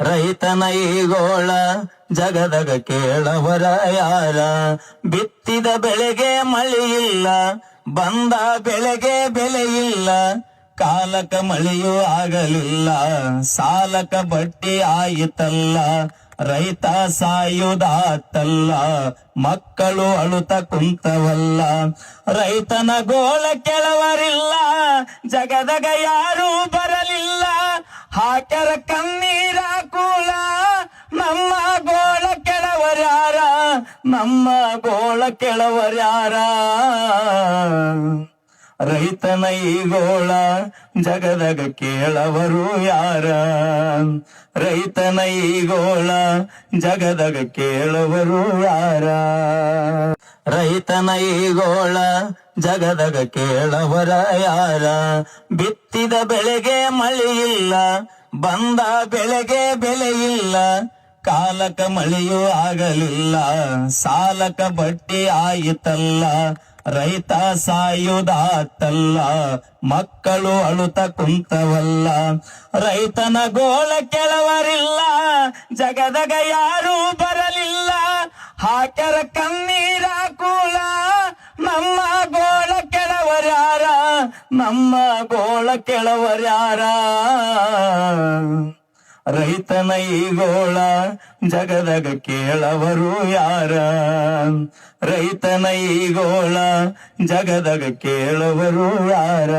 ರೈತನ ಈಗೋಳ ಜಗದಗ ಕೇಳವರ ಯಾರ? ಬಿತ್ತಿದ ಬೆಳೆಗೆ ಮಳೆಯಿಲ್ಲ ಬಂದ ಬೆಳೆಗೆ ಬೆಲೆ ಇಲ್ಲ, ಕಾಲಕ ಮಳೆಯೂ ಆಗಲಿಲ್ಲ, ಸಾಲಕ ಬಟ್ಟಿ ಆಯಿತಲ್ಲ, ರೈತ ಸಾಯುದಾತಲ್ಲ, ಮಕ್ಕಳು ಅಳುತ ಕುಂತವಲ್ಲ. ರೈತನ ಗೋಳ ಕೆಳವರಿಲ್ಲ, ಜಗದಗ ಯಾರೂ ಬರಲಿಲ್ಲ. ಹಾಕರ ಕಣ್ಣೀರ ಕೂಳ ನಮ್ಮ ಗೋಳ ಕೆಳವರ್ಯಾರ, ನಮ್ಮ ಗೋಳ ಕೆಳವರ್ಯಾರ. ರೈತನ ಗೋಳ ಜಗದಗ ಕೇಳವರು ಯಾರ? ರೈತನ ಗೋಳ ಜಗದಗ ಕೇಳವರು ಯಾರ? ರೈತನ ಜಗದಗ ಕೇಳವರ ಯಾರ? ಬಿತ್ತಿದ ಬೆಳೆಗೆ ಮಳೆಯಿಲ್ಲ ಬಂದ ಬೆಳೆಗೆ ಬೆಲೆ ಇಲ್ಲ, ಕಾಲಕ ಮಳೆಯೂ ಆಗಲಿಲ್ಲ, ಸಾಲಕ ಬಟ್ಟಿ ಆಯಿತಲ್ಲ, ರೈತ ಸಾಯುದಾತಲ್ಲ, ಮಕ್ಕಳು ಅಳುತ ಕುಂತವಲ್ಲ. ರೈತನ ಗೋಳ ಕೆಳವರಿಲ್ಲ ಜಗದಗ ಯಾರೂ ಬರಲಿಲ್ಲ. ಹಾಕರ ಕಣ್ಣೀರ ಕೂಳ ನಮ್ಮ ಗೋಳ ಕೆಳವರ್ಯಾರ ನಮ್ಮ ಗೋಳ ಕೆಳವರ್ಯಾರ ರೈತನ ಗೋಳ ಜಗದಗ ಕೇಳವರು ಯಾರ? ರೈತನ ಗೋಳ ಜಗದಗ ಕೇಳವರು ಯಾರ?